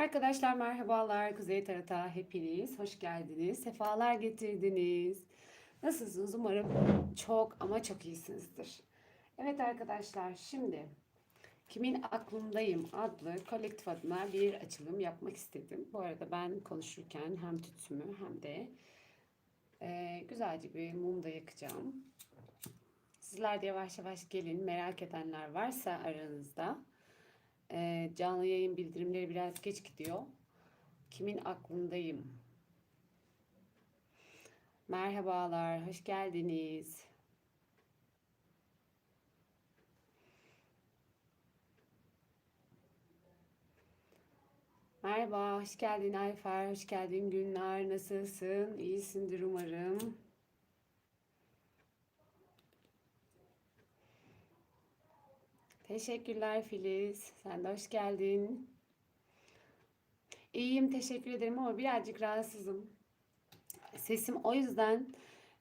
Arkadaşlar merhabalar. Kuzey Tarat'a hepiniz hoş geldiniz. Sefalar getirdiniz. Nasılsınız? Umarım çok ama çok iyisinizdir. Evet arkadaşlar şimdi Kimin Aklındayım adlı kolektif adına bir açılım yapmak istedim. Bu arada ben konuşurken hem tütsümü hem de e, güzelce bir mum da yakacağım. Sizler de yavaş yavaş gelin. Merak edenler varsa aranızda. Ee, canlı yayın bildirimleri biraz geç gidiyor. Kimin aklındayım? Merhabalar, hoş geldiniz. Merhaba, hoş geldin Ayfer, hoş geldin Günler. Nasılsın? İyisindir umarım. Teşekkürler Filiz. Sen de hoş geldin. İyiyim, teşekkür ederim ama birazcık rahatsızım. Sesim o yüzden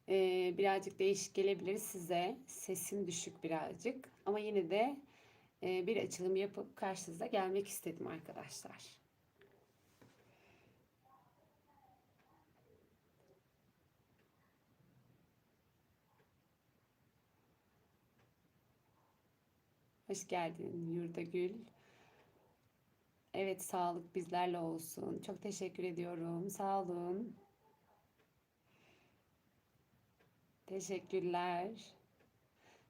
e, birazcık değişik gelebilir size. Sesim düşük birazcık. Ama yine de e, bir açılım yapıp karşınıza gelmek istedim arkadaşlar. Hoş geldin Yurdagül. Evet sağlık bizlerle olsun. Çok teşekkür ediyorum. Sağ olun. Teşekkürler.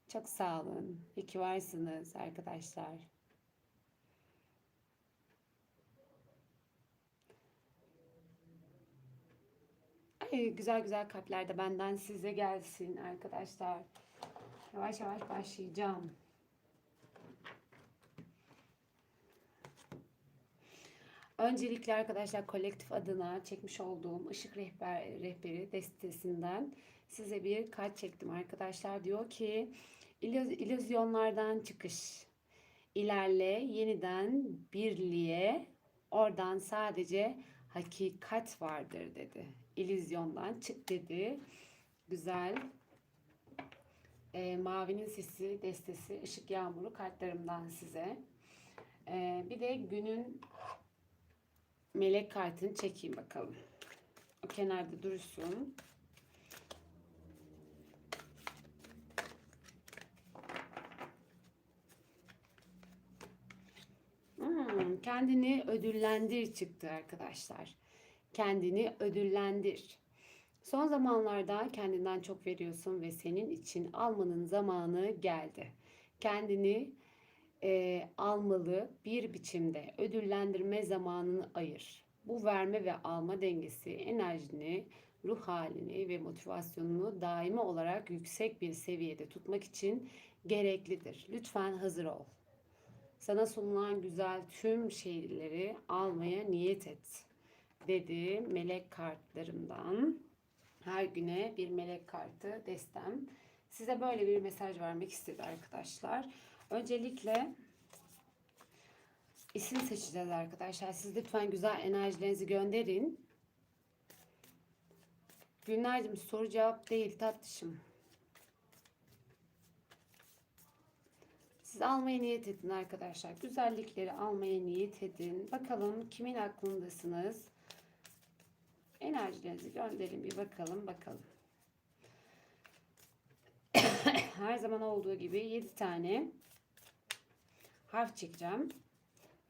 Çok sağ olun. İyi ki varsınız arkadaşlar. Ay, güzel güzel kalpler de benden size gelsin arkadaşlar. Yavaş yavaş başlayacağım. Öncelikle arkadaşlar kolektif adına çekmiş olduğum ışık rehber, rehberi destesinden size bir kart çektim arkadaşlar. Diyor ki illüzyonlardan çıkış, ilerle yeniden birliğe, oradan sadece hakikat vardır dedi. İllüzyondan çık dedi. Güzel. E, Mavinin sesi, destesi, ışık yağmuru kartlarımdan size. E, bir de günün melek kartını çekeyim bakalım. O kenarda dursun. Hmm, kendini ödüllendir çıktı arkadaşlar. Kendini ödüllendir. Son zamanlarda kendinden çok veriyorsun ve senin için almanın zamanı geldi. Kendini e, almalı bir biçimde ödüllendirme zamanını ayır. Bu verme ve alma dengesi enerjini, ruh halini ve motivasyonunu daimi olarak yüksek bir seviyede tutmak için gereklidir. Lütfen hazır ol. Sana sunulan güzel tüm şeyleri almaya niyet et dedi melek kartlarımdan. Her güne bir melek kartı destem. Size böyle bir mesaj vermek istedi arkadaşlar. Öncelikle isim seçeceğiz arkadaşlar. Siz lütfen güzel enerjilerinizi gönderin. Günlercim soru cevap değil tatlışım. Siz almaya niyet edin arkadaşlar. Güzellikleri almaya niyet edin. Bakalım kimin aklındasınız? Enerjilerinizi gönderin bir bakalım bakalım. Her zaman olduğu gibi 7 tane harf çekeceğim.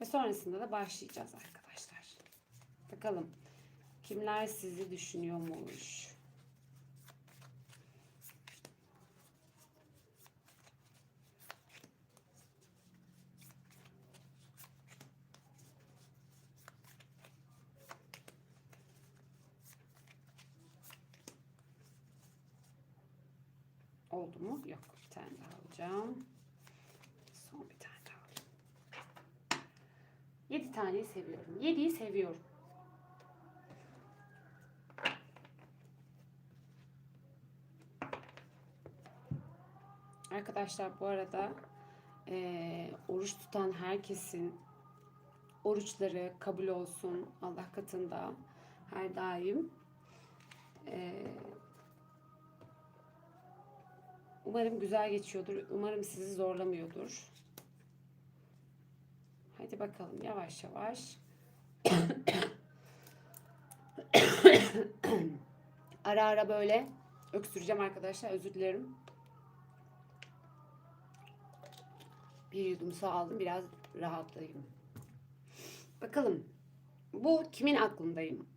Ve sonrasında da başlayacağız arkadaşlar. Bakalım kimler sizi düşünüyormuş. Oldu mu? Yok. Bir tane daha alacağım. 7 taneyi seviyorum. 7'yi seviyorum. Arkadaşlar bu arada e, oruç tutan herkesin oruçları kabul olsun Allah katında her daim. E, umarım güzel geçiyordur. Umarım sizi zorlamıyordur. Hadi bakalım yavaş yavaş ara ara böyle öksüreceğim arkadaşlar. Özür dilerim. Bir yudum su aldım. Biraz rahatlayayım. Bakalım. Bu kimin aklındayım?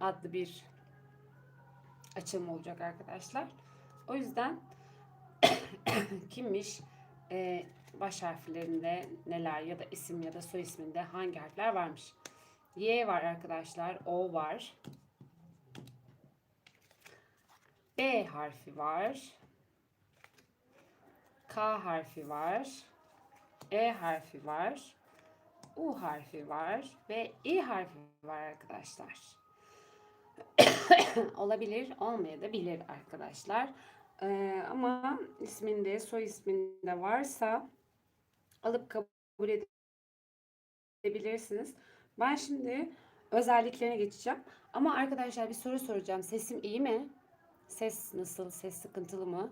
Adlı bir açılım olacak arkadaşlar. O yüzden kimmiş? Ee, baş harflerinde neler ya da isim ya da soy isminde hangi harfler varmış? Y var arkadaşlar. O var. B harfi var. K harfi var. E harfi var. U harfi var ve İ harfi var arkadaşlar. Olabilir, olmayabilir arkadaşlar. Ee, ama isminde, soy isminde varsa alıp kabul edebilirsiniz. Ben şimdi özelliklerine geçeceğim. Ama arkadaşlar bir soru soracağım. Sesim iyi mi? Ses nasıl? Ses sıkıntılı mı?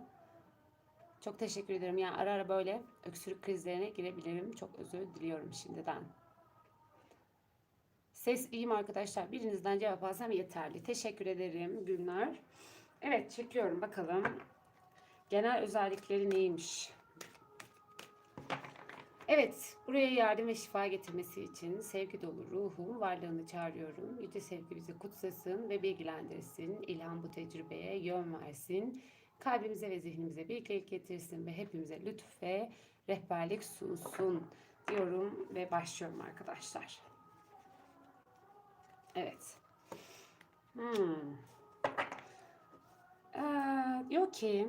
Çok teşekkür ederim. Yani ara ara böyle öksürük krizlerine girebilirim. Çok özür diliyorum şimdiden. Ses iyi mi arkadaşlar? Birinizden cevap alsam yeterli. Teşekkür ederim Gülnar. Evet çekiyorum bakalım. Genel özellikleri neymiş? Evet, buraya yardım ve şifa getirmesi için sevgi dolu ruhum varlığını çağırıyorum. Yüce sevgi bizi kutsasın ve bilgilendirsin. İlham bu tecrübeye yön versin. Kalbimize ve zihnimize bilgelik getirsin ve hepimize lütuf ve rehberlik sunsun diyorum ve başlıyorum arkadaşlar. Evet. Hmm. Ee, diyor ki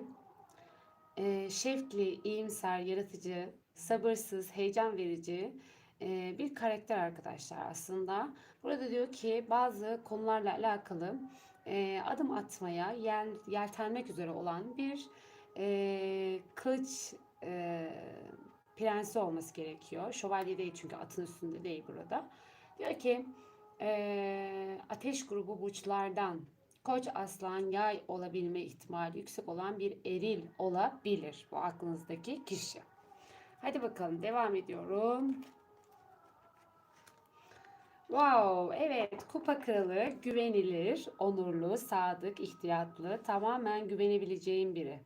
e, şevkli, iyimser, yaratıcı, sabırsız, heyecan verici e, bir karakter arkadaşlar aslında. Burada diyor ki bazı konularla alakalı e, adım atmaya yel, yeltenmek üzere olan bir e, kılıç prensi olması gerekiyor. Şövalye değil çünkü atın üstünde değil burada. Diyor ki ateş grubu burçlardan Koç, aslan, yay olabilme ihtimali yüksek olan bir eril olabilir. Bu aklınızdaki kişi. Hadi bakalım devam ediyorum. Wow, evet kupa kralı güvenilir, onurlu, sadık, ihtiyatlı, tamamen güvenebileceğim biri.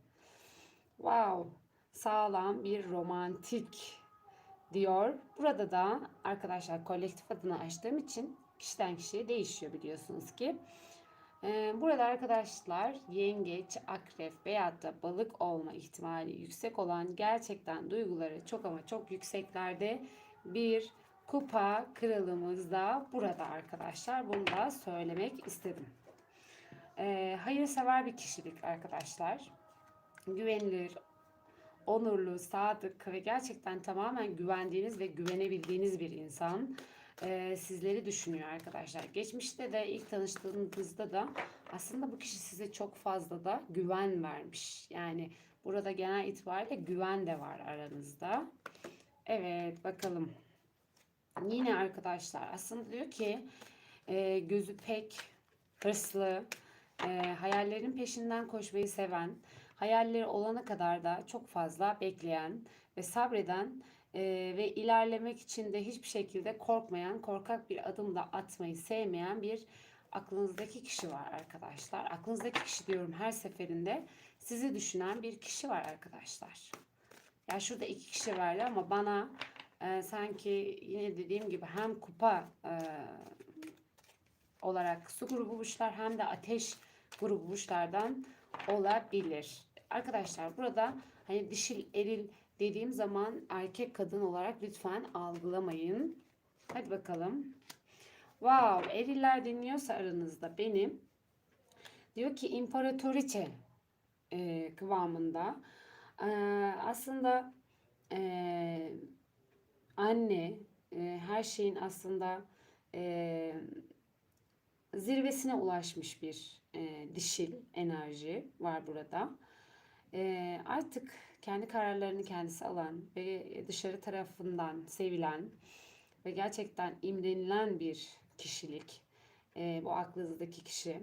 Wow, sağlam bir romantik diyor. Burada da arkadaşlar kolektif adını açtığım için kişiden kişiye değişiyor biliyorsunuz ki. Ee, burada arkadaşlar yengeç, akrep veyahut da balık olma ihtimali yüksek olan gerçekten duyguları çok ama çok yükseklerde bir kupa kralımız da burada arkadaşlar. Bunu da söylemek istedim. Ee, hayırsever bir kişilik arkadaşlar. Güvenilir, onurlu, sadık ve gerçekten tamamen güvendiğiniz ve güvenebildiğiniz bir insan e, sizleri düşünüyor arkadaşlar. Geçmişte de ilk tanıştığınızda da aslında bu kişi size çok fazla da güven vermiş. Yani burada genel itibariyle güven de var aranızda. Evet bakalım. Yine arkadaşlar aslında diyor ki e, gözü pek hırslı, e, hayallerin peşinden koşmayı seven, hayalleri olana kadar da çok fazla bekleyen ve sabreden e, ve ilerlemek için de hiçbir şekilde korkmayan, korkak bir adım da atmayı sevmeyen bir aklınızdaki kişi var arkadaşlar. Aklınızdaki kişi diyorum her seferinde sizi düşünen bir kişi var arkadaşlar. Ya yani şurada iki kişi vardı ama bana e, sanki yine dediğim gibi hem kupa e, olarak su grubu burçlar hem de ateş grubu burçlardan olabilir. Arkadaşlar burada hani dişil eril dediğim zaman erkek kadın olarak lütfen algılamayın. Hadi bakalım. Wow, eriller dinliyorsa aranızda benim. Diyor ki imparatoriçe e, kıvamında. E, aslında e, anne e, her şeyin aslında e, zirvesine ulaşmış bir e, dişil enerji var burada. E, artık kendi kararlarını kendisi alan ve dışarı tarafından sevilen ve gerçekten imrenilen bir kişilik. E, bu aklınızdaki kişi.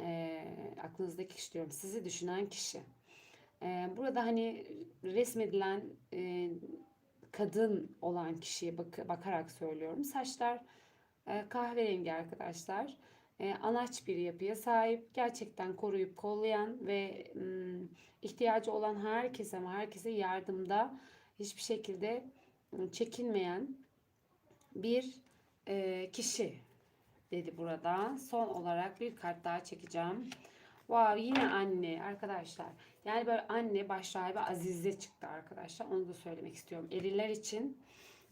E, aklınızdaki kişi diyorum. Sizi düşünen kişi. E, burada hani resmedilen e, kadın olan kişiye bak bakarak söylüyorum. Saçlar e, kahverengi arkadaşlar. E, anaç bir yapıya sahip. Gerçekten koruyup kollayan ve ihtiyacı olan herkese ama herkese yardımda hiçbir şekilde çekinmeyen bir e, kişi dedi burada. Son olarak bir kart daha çekeceğim. Wow yine anne arkadaşlar. Yani böyle anne başrahibi Azize çıktı arkadaşlar. Onu da söylemek istiyorum. Eriler için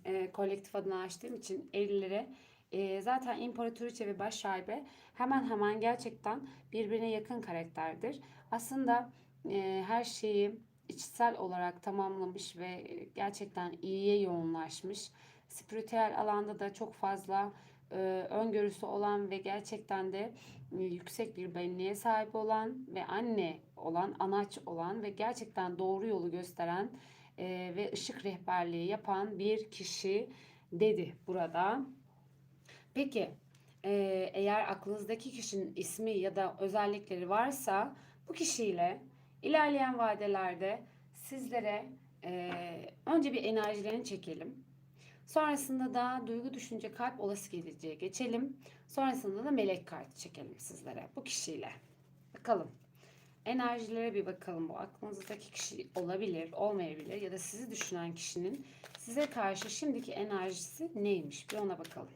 e, kolektif adına açtığım için erilere e, zaten imparatoriçe ve başrahibe hemen hemen gerçekten birbirine yakın karakterdir. Aslında e, her şeyi içsel olarak tamamlamış ve gerçekten iyiye yoğunlaşmış. Spiritüel alanda da çok fazla e, öngörüsü olan ve gerçekten de e, yüksek bir benliğe sahip olan ve anne olan, anaç olan ve gerçekten doğru yolu gösteren e, ve ışık rehberliği yapan bir kişi dedi burada. Peki e, eğer aklınızdaki kişinin ismi ya da özellikleri varsa bu kişiyle ilerleyen vadelerde sizlere e, önce bir enerjilerini çekelim. Sonrasında da duygu, düşünce, kalp, olası geleceğe geçelim. Sonrasında da melek kartı çekelim sizlere bu kişiyle. Bakalım. Enerjilere bir bakalım. Bu aklınızdaki kişi olabilir, olmayabilir ya da sizi düşünen kişinin size karşı şimdiki enerjisi neymiş? Bir ona bakalım.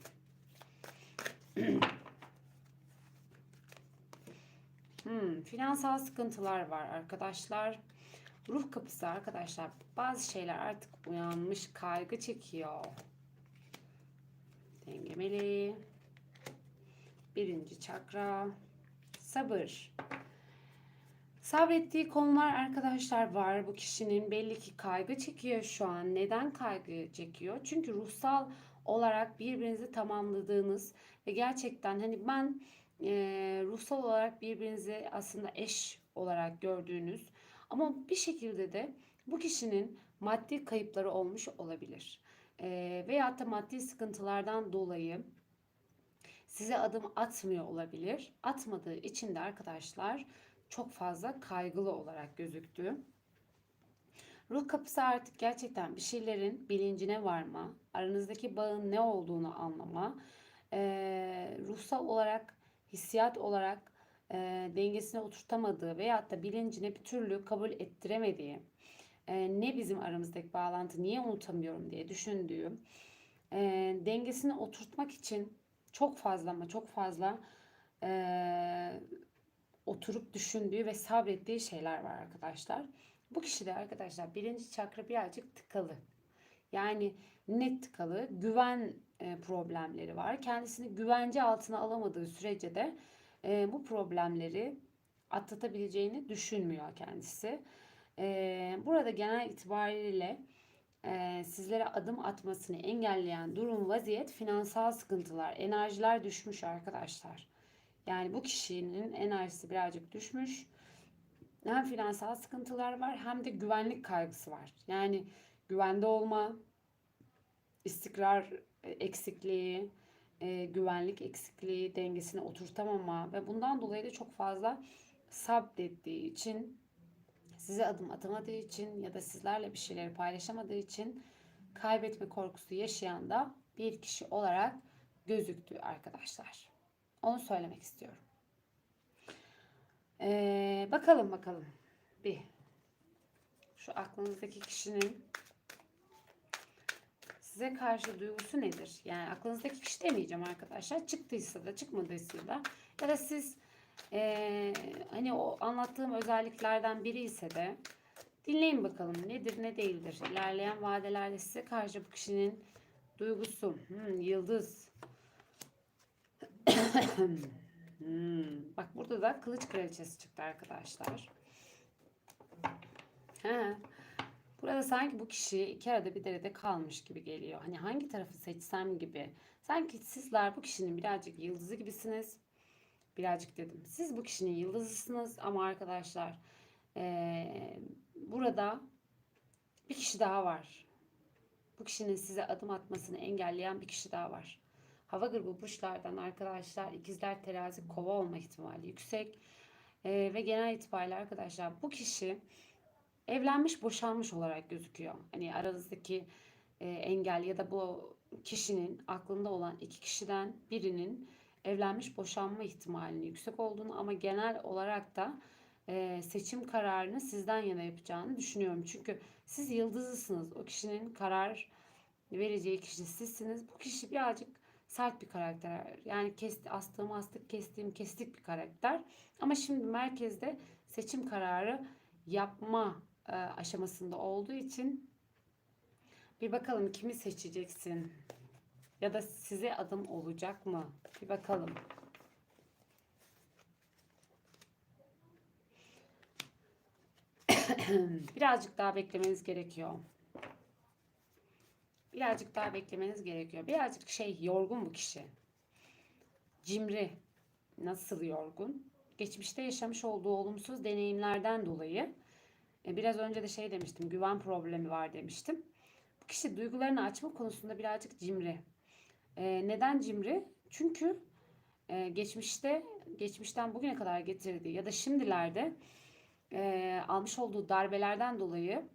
Hmm, finansal sıkıntılar var arkadaşlar. Ruh kapısı arkadaşlar. Bazı şeyler artık uyanmış, kaygı çekiyor. Dengemeli. Birinci çakra. Sabır. Sabrettiği konular arkadaşlar var. Bu kişinin belli ki kaygı çekiyor şu an. Neden kaygı çekiyor? Çünkü ruhsal olarak birbirinizi tamamladığınız ve gerçekten hani ben e, ruhsal olarak birbirinizi aslında eş olarak gördüğünüz ama bir şekilde de bu kişinin maddi kayıpları olmuş olabilir. E, veyahut da maddi sıkıntılardan dolayı size adım atmıyor olabilir. Atmadığı için de arkadaşlar çok fazla kaygılı olarak gözüktü. Ruh kapısı artık gerçekten bir şeylerin bilincine varma, aranızdaki bağın ne olduğunu anlama, e, ruhsal olarak, hissiyat olarak e, dengesine oturtamadığı veyahut da bilincine bir türlü kabul ettiremediği, e, ne bizim aramızdaki bağlantı, niye unutamıyorum diye düşündüğü, e, dengesini oturtmak için çok fazla ama çok fazla e, oturup düşündüğü ve sabrettiği şeyler var arkadaşlar. Bu kişide arkadaşlar birinci çakra birazcık tıkalı. Yani net tıkalı, güven e, problemleri var. Kendisini güvence altına alamadığı sürece de e, bu problemleri atlatabileceğini düşünmüyor kendisi. E, burada genel itibariyle sizlere adım atmasını engelleyen durum, vaziyet, finansal sıkıntılar, enerjiler düşmüş arkadaşlar. Yani bu kişinin enerjisi birazcık düşmüş. Hem finansal sıkıntılar var hem de güvenlik kaygısı var. Yani güvende olma, istikrar e, eksikliği, e, güvenlik eksikliği, dengesini oturtamama ve bundan dolayı da çok fazla sabrettiği için, size adım atamadığı için ya da sizlerle bir şeyleri paylaşamadığı için kaybetme korkusu yaşayan da bir kişi olarak gözüktü arkadaşlar. Onu söylemek istiyorum. Ee, bakalım bakalım. Bir. Şu aklınızdaki kişinin size karşı duygusu nedir? Yani aklınızdaki kişi demeyeceğim arkadaşlar. Çıktıysa da çıkmadıysa da ya da siz e, hani o anlattığım özelliklerden biri ise de dinleyin bakalım nedir ne değildir. İlerleyen vadelerde size karşı bu kişinin duygusu. Hmm, yıldız. hmm, bak burada da kılıç kraliçesi çıktı arkadaşlar. He. Burada sanki bu kişi iki arada bir derede kalmış gibi geliyor. Hani hangi tarafı seçsem gibi. Sanki sizler bu kişinin birazcık yıldızı gibisiniz. Birazcık dedim. Siz bu kişinin yıldızısınız ama arkadaşlar ee, burada bir kişi daha var. Bu kişinin size adım atmasını engelleyen bir kişi daha var. Hava grubu burçlardan arkadaşlar ikizler terazi kova olma ihtimali yüksek. Ee, ve genel itibariyle arkadaşlar bu kişi evlenmiş boşanmış olarak gözüküyor. Hani aranızdaki e, engel ya da bu kişinin aklında olan iki kişiden birinin evlenmiş boşanma ihtimalinin yüksek olduğunu ama genel olarak da e, seçim kararını sizden yana yapacağını düşünüyorum. Çünkü siz yıldızısınız. O kişinin karar vereceği kişi sizsiniz. Bu kişi birazcık sert bir karakter. Yani kesti, astığım astık, kestiğim kestik bir karakter. Ama şimdi merkezde seçim kararı yapma aşamasında olduğu için bir bakalım kimi seçeceksin? Ya da size adım olacak mı? Bir bakalım. Birazcık daha beklemeniz gerekiyor. Birazcık daha beklemeniz gerekiyor. Birazcık şey yorgun bu kişi. Cimri. Nasıl yorgun? Geçmişte yaşamış olduğu olumsuz deneyimlerden dolayı e, biraz önce de şey demiştim. Güven problemi var demiştim. Bu kişi duygularını açma konusunda birazcık cimri. E, neden cimri? Çünkü e, geçmişte geçmişten bugüne kadar getirdiği ya da şimdilerde e, almış olduğu darbelerden dolayı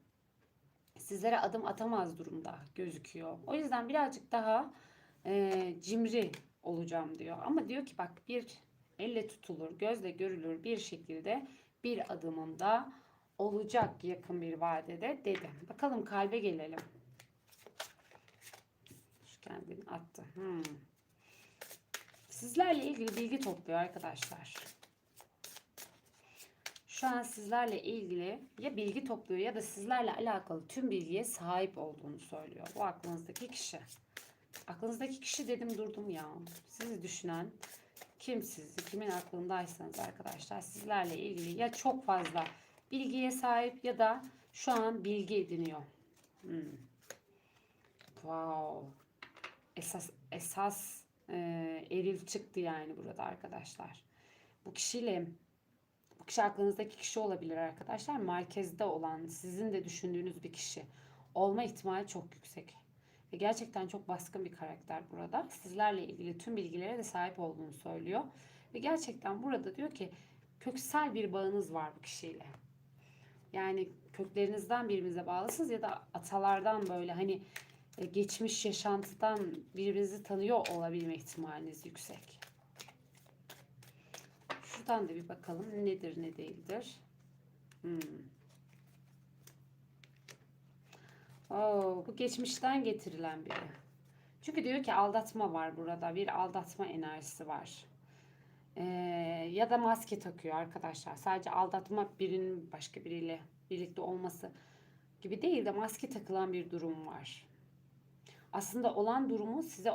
sizlere adım atamaz durumda gözüküyor. O yüzden birazcık daha e, cimri olacağım diyor. Ama diyor ki bak bir elle tutulur, gözle görülür bir şekilde bir adımımda olacak yakın bir vadede dedim. Bakalım kalbe gelelim. Şu kendini attı. Hmm. Sizlerle ilgili bilgi topluyor arkadaşlar. Şu an sizlerle ilgili ya bilgi topluyor ya da sizlerle alakalı tüm bilgiye sahip olduğunu söylüyor. Bu aklınızdaki kişi. Aklınızdaki kişi dedim durdum ya. Sizi düşünen kim sizi, kimin aklındaysanız arkadaşlar sizlerle ilgili ya çok fazla bilgiye sahip ya da şu an bilgi ediniyor. Hmm. Wow. Esas esas e, eril çıktı yani burada arkadaşlar. Bu kişiyle bu kişi aklınızdaki kişi olabilir arkadaşlar. Merkezde olan, sizin de düşündüğünüz bir kişi olma ihtimali çok yüksek. Ve gerçekten çok baskın bir karakter burada. Sizlerle ilgili tüm bilgilere de sahip olduğunu söylüyor. Ve gerçekten burada diyor ki köksel bir bağınız var bu kişiyle. Yani köklerinizden birbirinize bağlısınız ya da atalardan böyle hani e, geçmiş yaşantıdan birbirinizi tanıyor olabilme ihtimaliniz yüksek. Şuradan da bir bakalım nedir ne değildir. Hmm. Oo, bu geçmişten getirilen biri. Çünkü diyor ki aldatma var burada. Bir aldatma enerjisi var. Ee, ya da maske takıyor arkadaşlar. Sadece aldatmak birinin başka biriyle birlikte olması gibi değil de maske takılan bir durum var. Aslında olan durumu size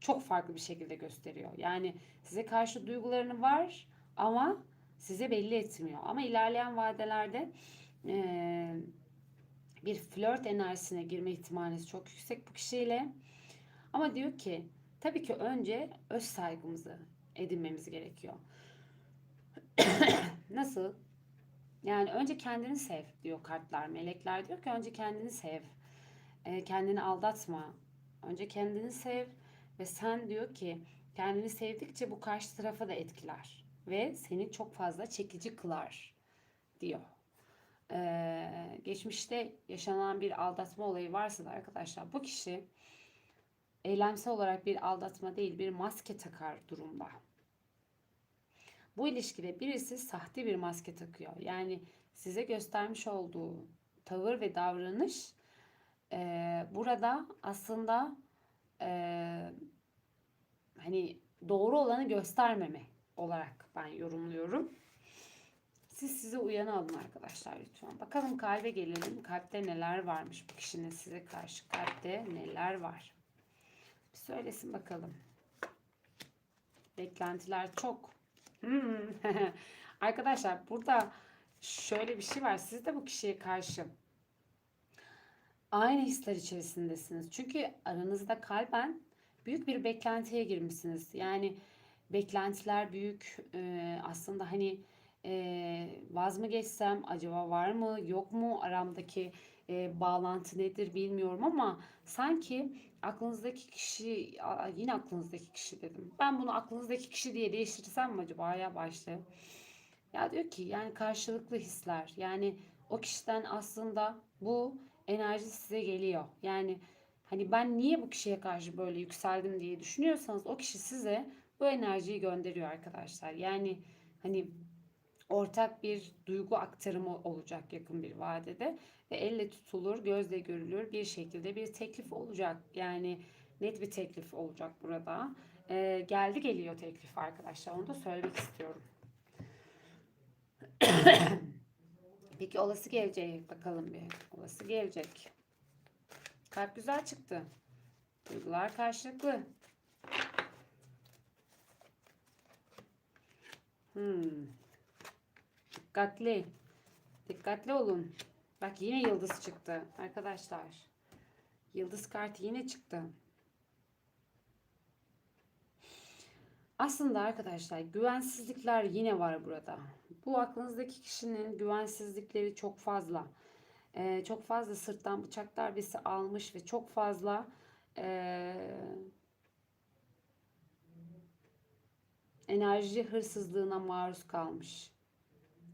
çok farklı bir şekilde gösteriyor. Yani size karşı duygularını var ama size belli etmiyor. Ama ilerleyen vadelerde e, bir flört enerjisine girme ihtimaliniz çok yüksek bu kişiyle. Ama diyor ki tabii ki önce öz saygımızı edinmemiz gerekiyor. Nasıl? Yani önce kendini sev diyor kartlar, melekler diyor ki önce kendini sev. E, kendini aldatma. Önce kendini sev ve sen diyor ki kendini sevdikçe bu karşı tarafa da etkiler ve seni çok fazla çekici kılar diyor. Ee, geçmişte yaşanan bir aldatma olayı varsa da arkadaşlar bu kişi eylemsel olarak bir aldatma değil bir maske takar durumda. Bu ilişkide birisi sahte bir maske takıyor. Yani size göstermiş olduğu tavır ve davranış e, burada aslında e, hani doğru olanı göstermeme olarak ben yorumluyorum. Siz size uyanı alın arkadaşlar lütfen. Bakalım kalbe gelelim. Kalpte neler varmış bu kişinin size karşı. Kalpte neler var. Bir söylesin bakalım. Beklentiler çok. Hmm. arkadaşlar burada şöyle bir şey var. Siz de bu kişiye karşı aynı hisler içerisindesiniz. Çünkü aranızda kalben büyük bir beklentiye girmişsiniz. Yani beklentiler büyük. Ee, aslında hani e, vaz mı geçsem acaba var mı yok mu aramdaki e, bağlantı nedir bilmiyorum ama sanki aklınızdaki kişi yine aklınızdaki kişi dedim. Ben bunu aklınızdaki kişi diye değiştirsem mi acaba ya başlığı? Ya diyor ki yani karşılıklı hisler yani o kişiden aslında bu enerji size geliyor. Yani hani ben niye bu kişiye karşı böyle yükseldim diye düşünüyorsanız o kişi size bu enerjiyi gönderiyor arkadaşlar. Yani hani ortak bir duygu aktarımı olacak yakın bir vadede ve elle tutulur, gözle görülür bir şekilde bir teklif olacak. Yani net bir teklif olacak burada. Ee, geldi geliyor teklif arkadaşlar. Onu da söylemek istiyorum. Peki olası gelecek bakalım bir. Olası gelecek. Kalp güzel çıktı. Duygular karşılıklı. Hmm. Dikkatli. Dikkatli olun. Bak yine yıldız çıktı arkadaşlar. Yıldız kartı yine çıktı. Aslında arkadaşlar güvensizlikler yine var burada. Bu aklınızdaki kişinin güvensizlikleri çok fazla. Ee, çok fazla sırttan bıçak darbesi almış ve çok fazla ee, enerji hırsızlığına maruz kalmış.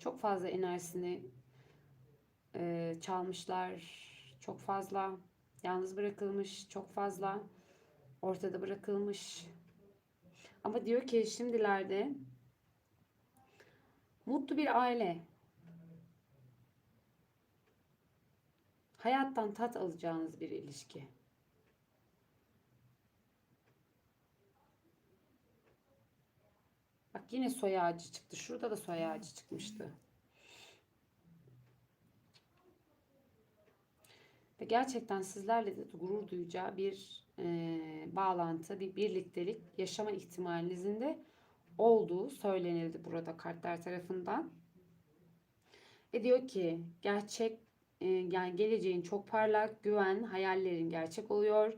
Çok fazla enerjisini e, çalmışlar. Çok fazla yalnız bırakılmış. Çok fazla ortada bırakılmış. Ama diyor ki şimdilerde mutlu bir aile. Hayattan tat alacağınız bir ilişki. Yine soy ağacı çıktı. Şurada da soy ağacı çıkmıştı. Ve gerçekten sizlerle de gurur duyacağı bir e, bağlantı, bir birliktelik yaşama ihtimalinizin de olduğu söylenildi burada kartlar tarafından. Ve diyor ki gerçek e, yani geleceğin çok parlak, güven, hayallerin gerçek oluyor.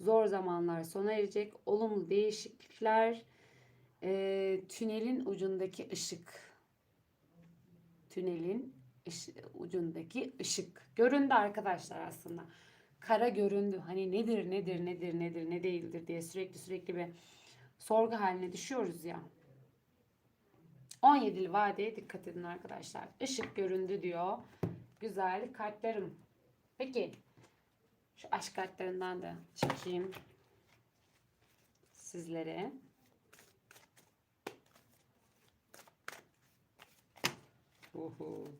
Zor zamanlar sona erecek, olumlu değişiklikler, e, tünelin ucundaki ışık. Tünelin ucundaki ışık. Göründü arkadaşlar aslında. Kara göründü. Hani nedir, nedir, nedir, nedir, ne değildir diye sürekli sürekli bir sorgu haline düşüyoruz ya. 17'li vadeye dikkat edin arkadaşlar. Işık göründü diyor. Güzel kartlarım. Peki şu aşk kartlarından da çekeyim sizlere. Uhu.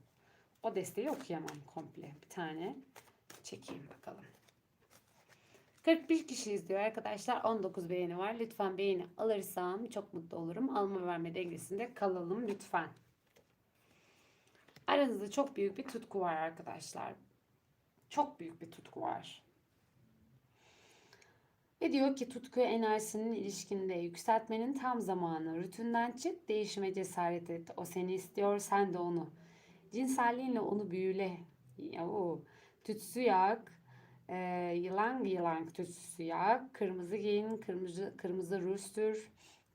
O desteği okuyamam komple. Bir tane çekeyim bakalım. 41 kişi izliyor arkadaşlar. 19 beğeni var. Lütfen beğeni alırsam çok mutlu olurum. Alma verme dengesinde kalalım lütfen. Aranızda çok büyük bir tutku var arkadaşlar. Çok büyük bir tutku var. Ve diyor ki tutku enerjisinin ilişkinde yükseltmenin tam zamanı. Rütünden çık, değişime cesaret et. O seni istiyor, sen de onu. Cinselliğinle onu büyüle. Oo. Tütsü yak, e, yılan yılan tütsüsü yak, kırmızı giyin, kırmızı, kırmızı ruj.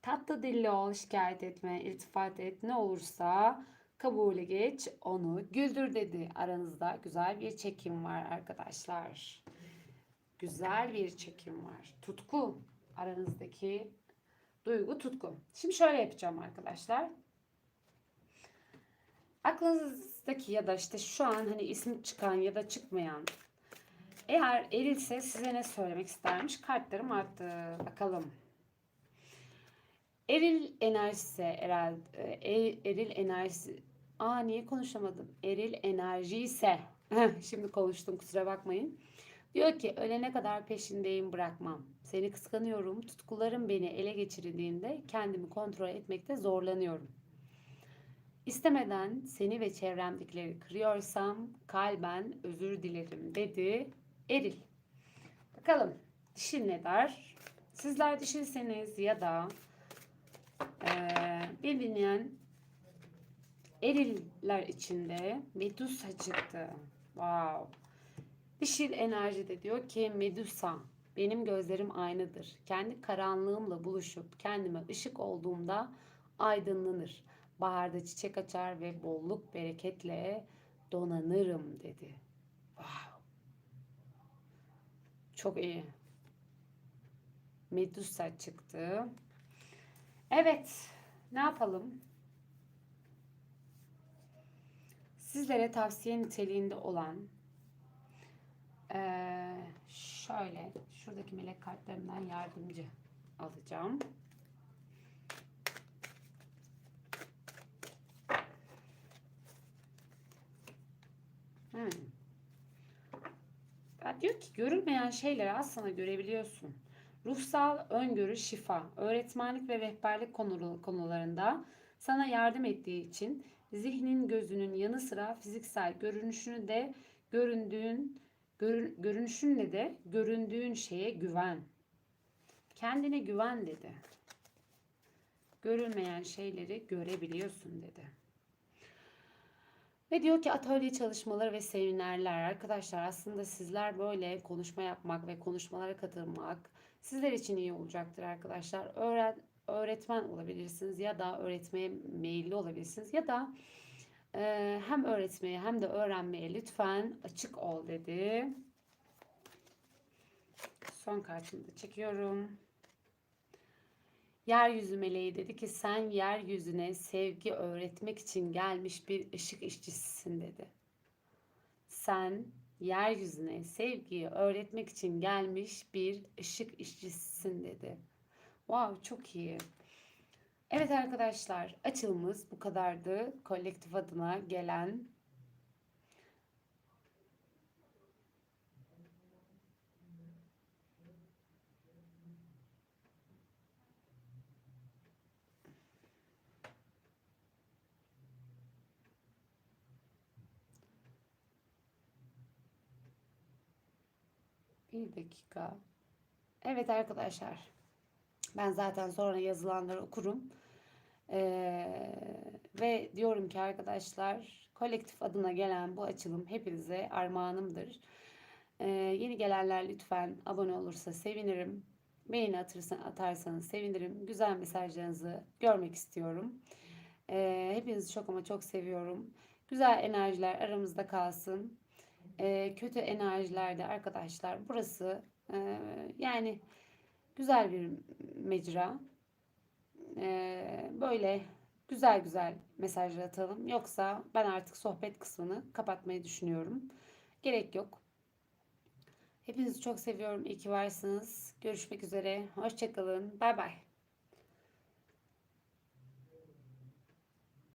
Tatlı dilli ol, şikayet etme, iltifat et, ne olursa kabule geç, onu güldür dedi. Aranızda güzel bir çekim var arkadaşlar. Güzel bir çekim var. Tutku aranızdaki duygu tutku. Şimdi şöyle yapacağım arkadaşlar aklınızdaki ya da işte şu an hani ismi çıkan ya da çıkmayan eğer erilse size ne söylemek istermiş? Kartlarım arttı. Bakalım. Eril enerjisi herhalde e, eril enerjisi Aa niye konuşamadım? Eril enerji ise şimdi konuştum kusura bakmayın. Diyor ki ölene kadar peşindeyim bırakmam. Seni kıskanıyorum. Tutkularım beni ele geçirdiğinde kendimi kontrol etmekte zorlanıyorum. İstemeden seni ve çevremdekileri kırıyorsam kalben özür dilerim dedi Eril. Bakalım dişil ne der? Sizler dişilseniz ya da e, birbirinden eriller içinde Medusa çıktı. Wow. Dişil enerjide diyor ki Medusa benim gözlerim aynıdır. Kendi karanlığımla buluşup kendime ışık olduğumda aydınlanır. Baharda çiçek açar ve bolluk bereketle donanırım dedi. Wow. Çok iyi. Medusa çıktı. Evet. Ne yapalım? Sizlere tavsiye niteliğinde olan Ee, şöyle şuradaki melek kartlarımdan yardımcı alacağım. Hmm. Ya diyor ki görülmeyen şeyleri aslında görebiliyorsun. Ruhsal öngörü şifa, öğretmenlik ve rehberlik konu- konularında sana yardım ettiği için zihnin gözünün yanı sıra fiziksel görünüşünü de göründüğün görün, görünüşünle de göründüğün şeye güven. Kendine güven dedi. Görülmeyen şeyleri görebiliyorsun dedi. Ve diyor ki atölye çalışmaları ve seminerler arkadaşlar aslında sizler böyle konuşma yapmak ve konuşmalara katılmak sizler için iyi olacaktır arkadaşlar. Öğren, öğretmen olabilirsiniz ya da öğretmeye meyilli olabilirsiniz ya da e, hem öğretmeye hem de öğrenmeye lütfen açık ol dedi. Son kartımı da çekiyorum. Yeryüzü meleği dedi ki sen yeryüzüne sevgi öğretmek için gelmiş bir ışık işçisisin dedi. Sen yeryüzüne sevgiyi öğretmek için gelmiş bir ışık işçisisin dedi. Wow çok iyi. Evet arkadaşlar açılımız bu kadardı. Kolektif adına gelen Bir dakika. Evet arkadaşlar. Ben zaten sonra yazılanları okurum. Ee, ve diyorum ki arkadaşlar kolektif adına gelen bu açılım hepinize armağanımdır. Ee, yeni gelenler lütfen abone olursa sevinirim. Beğeni atırsan, atarsanız sevinirim. Güzel mesajlarınızı görmek istiyorum. Ee, hepinizi çok ama çok seviyorum. Güzel enerjiler aramızda kalsın e, kötü enerjilerde arkadaşlar burası e, yani güzel bir mecra. E, böyle güzel güzel mesajlar atalım. Yoksa ben artık sohbet kısmını kapatmayı düşünüyorum. Gerek yok. Hepinizi çok seviyorum. İyi ki varsınız. Görüşmek üzere. Hoşçakalın. Bay bay.